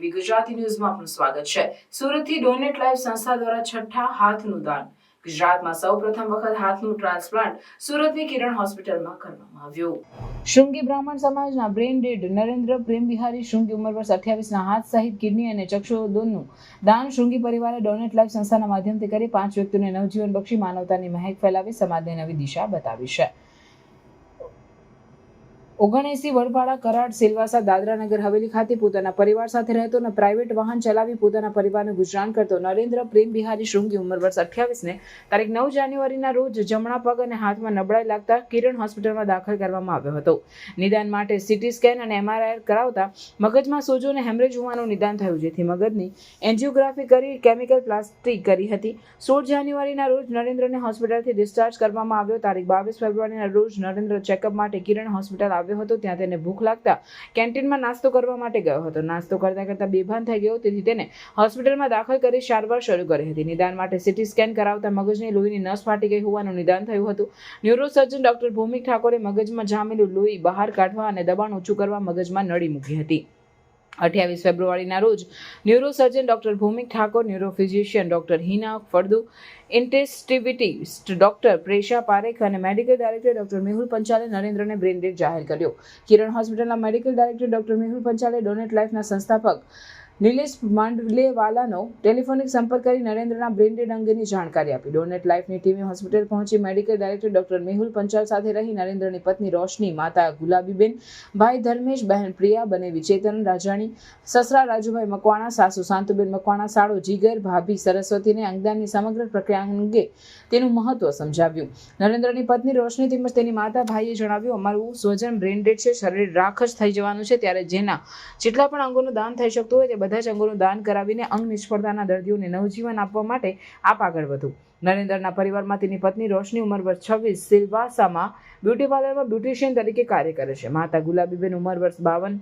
TV Gujarati ન્યૂઝમાં આપનું સ્વાગત છે. સુરતથી ડોનેટ લાઈફ સંસ્થા દ્વારા છઠ્ઠા હાથનું દાન. ગુજરાતમાં સૌપ્રથમ વખત હાથનું ટ્રાન્સપ્લાન્ટ સુરતની કિરણ હોસ્પિટલમાં કરવામાં આવ્યું. શૃંગી બ્રાહ્મણ સમાજના બ્રેન ડેડ નરેન્દ્ર પ્રેમ બિહારી શૃંગી ઉંમર વર્ષ અઠ્યાવીસના હાથ સહિત કિડની અને ચક્ષુદોનનું દાન શૃંગી પરિવારે ડોનેટ લાઈફ સંસ્થાના માધ્યમથી કરી પાંચ વ્યક્તિઓને નવજીવન બક્ષી માનવતાની મહેક ફેલાવી, સમાજને નવી દિશા બતાવી છે. ઓગણએસી વડપાડા કરાડ સિલવાસા દાદરા નગર હવેલી ખાતે પોતાના પરિવાર સાથે રહેતો અને પ્રાઇવેટ વાહન ચલાવી પોતાના પરિવારનું ગુજરાન કરતો નરેન્દ્ર પ્રેમ બિહારી શૃંગી ઉંમર વર્ષ અઠ્યાવીસને તારીખ નવ જાન્યુઆરીના રોજ જમણા પગ અને હાથમાં નબળાઈ લાગતા કિરણ હોસ્પિટલમાં દાખલ કરવામાં આવ્યો હતો. નિદાન માટે સીટી સ્કેન અને એમઆરઆઈ કરાવતા મગજમાં સોજો અને હેમરેજ હોવાનું નિદાન થયું, જેથી મગજની એન્જિયોગ્રાફી કરી કેમિકલ પ્લાસ્ટિક કરી હતી. સોળ જાન્યુઆરીના રોજ નરેન્દ્રને હોસ્પિટલથી ડિસ્ચાર્જ કરવામાં આવ્યો. તારીખ બાવીસ ફેબ્રુઆરીના રોજ નરેન્દ્ર ચેકઅપ માટે કિરણ હોસ્પિટલ આવ્યો હતો, ત્યાં તેને ભૂખ લાગતા કેન્ટીનમાં નાસ્તો કરવા માટે ગયો હતો. નાસ્તો કરતા કરતા બેભાન થઈ ગયો, તેથી તેને હોસ્પિટલમાં દાખલ કરી સારવાર શરૂ કરી હતી. નિદાન માટે સીટી સ્કેન કરાવતા મગજની લોહીની નસ ફાટી ગઈ હોવાનું નિદાન થયું હતું. ન્યુરોસર્જન ડોક્ટર ભૂમિક ઠાકોરે મગજમાં જામેલું લોહી બહાર કાઢવા અને દબાણ ઓછું કરવા મગજમાં નળી મૂકી હતી. અઠ્યાવીસ ફેબ્રુઆરીના રોજ neurosurgeon doctor Bhaumik Thakor neurophysician doctor Hina Faldu intensivist doctor Presha Parekh અને મેડિકલ ડાયરેક્ટર ડોક્ટર મેહુલ પંચાલે નરેન્દ્રને બ્રેન ડેડ જાહેર કર્યો. કિરણ હોસ્પિટલના મેડિકલ ડાયરેક્ટર ડોક્ટર મેહુલ પંચાલે ડોનેટ લાઈફના સંસ્થાપક નિલેશ માંડલેવાલાનો ટેલિફોનિક સંપર્ક કરી નરેન્દ્રના બ્રેન ડેડ અંગેની જાણકારી આપી. ડોનેટ લાઈફની ટીમે હોસ્પિટલ પહોંચી medical director doctor Mehul Panchal સાથે રહી નરેન્દ્રની પત્ની રોશની, માતા ગુલાબીબેન, ભાઈ ધર્મેશ, બહેન પ્રિયા, બને વિચેતન રાજાણી, સસરા રાજુભાઈ મકવાણા, સાસુ શાંતુબેન મકવાણા, સાળો જીગર, ભાભી સરસ્વતીને અંગદાનની સમગ્ર પ્રક્રિયા અંગે તેનું મહત્વ સમજાવ્યું. નરેન્દ્રની પત્ની રોશની તેમજ તેની માતા ભાઈએ જણાવ્યું, અમારું સ્વજન બ્રેન ડેડ છે, શરીર રાખ જ થઈ જવાનું છે, ત્યારે જેના જેટલા પણ અંગોનું દાન થઈ શકતું હોય તે બધા જ અંગોનું દાન કરાવીને અંગ નિષ્ફળતાના દર્દીઓને નવજીવન આપવા માટે આપ આગળ વધુ. નરેન્દ્રના પરિવારમાં તેની પત્ની રોશની ઉંમર વર્ષ છવ્વીસ, સિલવાસામાં બ્યુટી પાર્લરમાં બ્યુટિશિયન તરીકે કાર્ય કરે છે. માતા ગુલાબીબેન ઉંમર વર્ષ બાવન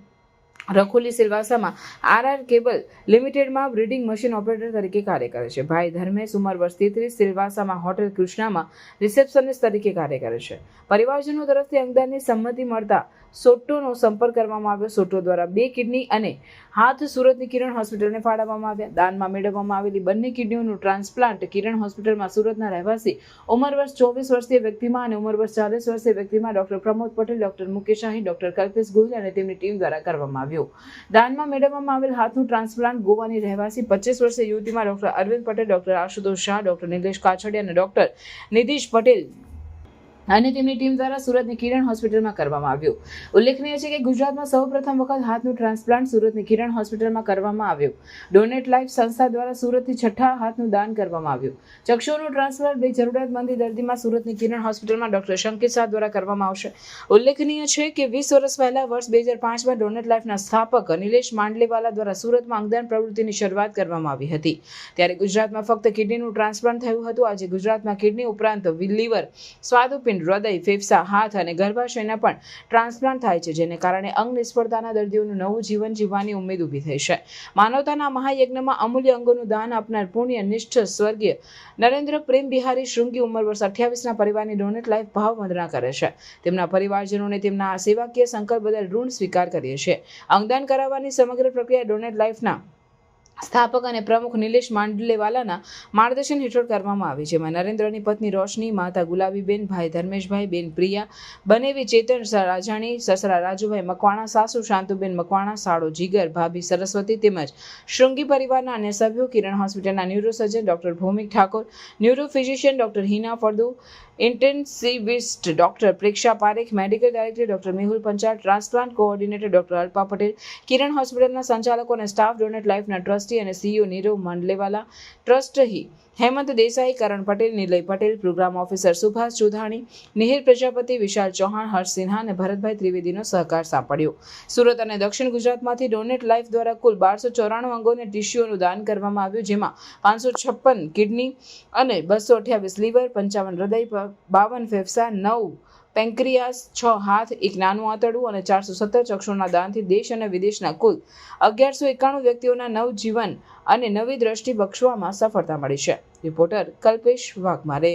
રખોલી સિલવાસામાં આરઆર કેબલ લિમિટેડમાં બ્રીડિંગ મશીન ઓપરેટર તરીકે કાર્ય કરે છે. ભાઈ ધર્મેશ ઉંમર વર્ષ તેત્રીસ સિલવાસામાં હોટેલ કૃષ્ણામાં રિસેપ્શનિસ્ટ તરીકે કાર્ય કરે છે. પરિવારજનો તરફથી અંગદાનની સંમતિ મળતા સોટોનો સંપર્ક કરવામાં આવ્યો. સોટો દ્વારા બે કિડની અને હાથ સુરતની કિરણ હોસ્પિટલને ફાળવવામાં આવ્યા. દાનમાં મેળવવામાં આવેલી બંને કિડનીઓનું ટ્રાન્સપ્લાન્ટ કિરણ હોસ્પિટલમાં સુરતના રહેવાસી, ઉંમર વર્ષ ચોવીસ વર્ષીય વ્યક્તિમાં અને ઉંમર વર્ષ ચાલીસ વર્ષીય વ્યક્તિમાં doctor Pramod Patel, doctor Mukesh Shahi, doctor Kalpesh Gohil અને તેમની ટીમ દ્વારા કરવામાં આવ્યું. દાનમાં મેળવવામાં આવેલ હાથનું ટ્રાન્સપ્લાન્ટ ગોવાની રહેવાસી પચીસ વર્ષીય યુવતીમાં doctor Arvind Patel, doctor Ashutosh Shah, doctor Nilesh Kachhadiya અને ડોક્ટર નિધિશ પટેલ અને તેમની ટીમ દ્વારા સુરતની કિરણ હોસ્પિટલમાં કરવામાં આવ્યું. ઉલ્લેખનીય છે કે ગુજરાતમાં સૌપ્રથમ વખત હાથનું ટ્રાન્સપ્લાન્ટ સુરતની કિરણ હોસ્પિટલમાં કરવામાં આવ્યું. ડોનેટ લાઈફ સંસ્થા દ્વારા સુરતથી છઠ્ઠા હાથનું દાન કરવામાં આવ્યું. ચક્ષુનું ટ્રાન્સપ્લાન્ટ બે જરૂરિયાતમંદ દર્દીમાં સુરતની કિરણ હોસ્પિટલમાં ડોક્ટર શંકિત શાહ દ્વારા કરવામાં આવશે. ઉલ્લેખનીય છે કે વીસ વર્ષ પહેલા વર્ષ બે હજાર પાંચમાં ડોનેટ લાઈફના સ્થાપક નિલેશ માંડલેવાલા દ્વારા સુરતમાં અંગદાન પ્રવૃત્તિની શરૂઆત કરવામાં આવી હતી. ત્યારે ગુજરાતમાં ફક્ત કિડનીનું ટ્રાન્સપ્લાન્ટ થયું હતું. આજે ગુજરાતમાં કિડની ઉપરાંત લીવર સ્વાદુપિંડ હૃદય ફેફસા, હાથ અને ગર્ભાશયના પણ ટ્રાન્સપ્લાન્ટ થાય છે, જેને કારણે અંગ નિષ્ફળતાના દર્દીઓનું નવું જીવન જીવવાની ઉમેદ ઊભી થઈ છે. માનવતાના મહાયજ્ઞમાં અમૂલ્ય અંગોનું દાન આપનાર પુણ્ય નિષ્ઠ સ્વર્ગીય નરેન્દ્ર પ્રેમ બિહારી શૃંગી ઉંમર વર્ષ અઠ્યાવીસના પરિવારની ડોનેટ લાઈફ ભાવ વંદના કરે છે. તેમના પરિવારજનોને તેમના સેવાકીય સંકલ્પ બદલ ઋણ સ્વીકાર કરીએ છીએ. અંગદાન કરાવવાની સમગ્ર પ્રક્રિયા ડોનેટ લાઈફના સ્થાપક અને પ્રમુખ નિલેશ માંડલેવાલાના માર્ગદર્શન હેઠળ કરવામાં આવી, જેમાં નરેન્દ્રની પત્ની રોશની, માતા ગુલાબીબેન, ભાઈ ધર્મેશભાઈ, બેન પ્રિયા, બનેવી ચેતન રાજાણી, સસરા રાજુભાઈ મકવાણા, સાસુ શાંતુબેન મકવાણા, સાળો જીગર, ભાભી સરસ્વતી તેમજ શૃંગી પરિવારના અન્ય સભ્યો, કિરણ હોસ્પિટલના neurosurgeon doctor Bhaumik Thakor neuro physician doctor Hina Faldu, intensivist doctor Preksha Parekh, medical director doctor Mehul Panchal transplant coordinator doctor Alpa Patel, Kiran હોસ્પિટલના સંચાલકો અને સ્ટાફ ડોનેટ લાઇફના ટ્રસ્ટી અને CEO Nirav Mandlewala trustee Hemant Desai, Karan Patel, Nilay Patel, program officer Subhash Chaudhani, Nihir Prajapati, Vishal Chauhan, Harsh Sinha અને ભરતભાઈ ત્રિવેદીનો સહકાર સાંપડ્યો. સુરત અને દક્ષિણ ગુજરાતમાંથી ડોનેટ લાઈફ દ્વારા કુલ બારસો ચોરાણું અંગોને ટિશ્યુઓનું દાન કરવામાં આવ્યું, જેમાં પાંચસો છપ્પન કિડની અને બસો અઠ્યાવીસ લીવર, પંચાવન હૃદય, બાવન ફેફસા, નવ પેન્ક્રિયાસ છ હાથ, એક નાનું આંતરડું અને ચારસો સત્તર ચક્ષુના દાનથી દેશ અને વિદેશના કુલ અગિયારસો એકાણું વ્યક્તિઓના નવજીવન અને નવી દ્રષ્ટિ બક્ષવામાં સફળતા મળી છે. રિપોર્ટર કલ્પેશ વાઘમારે.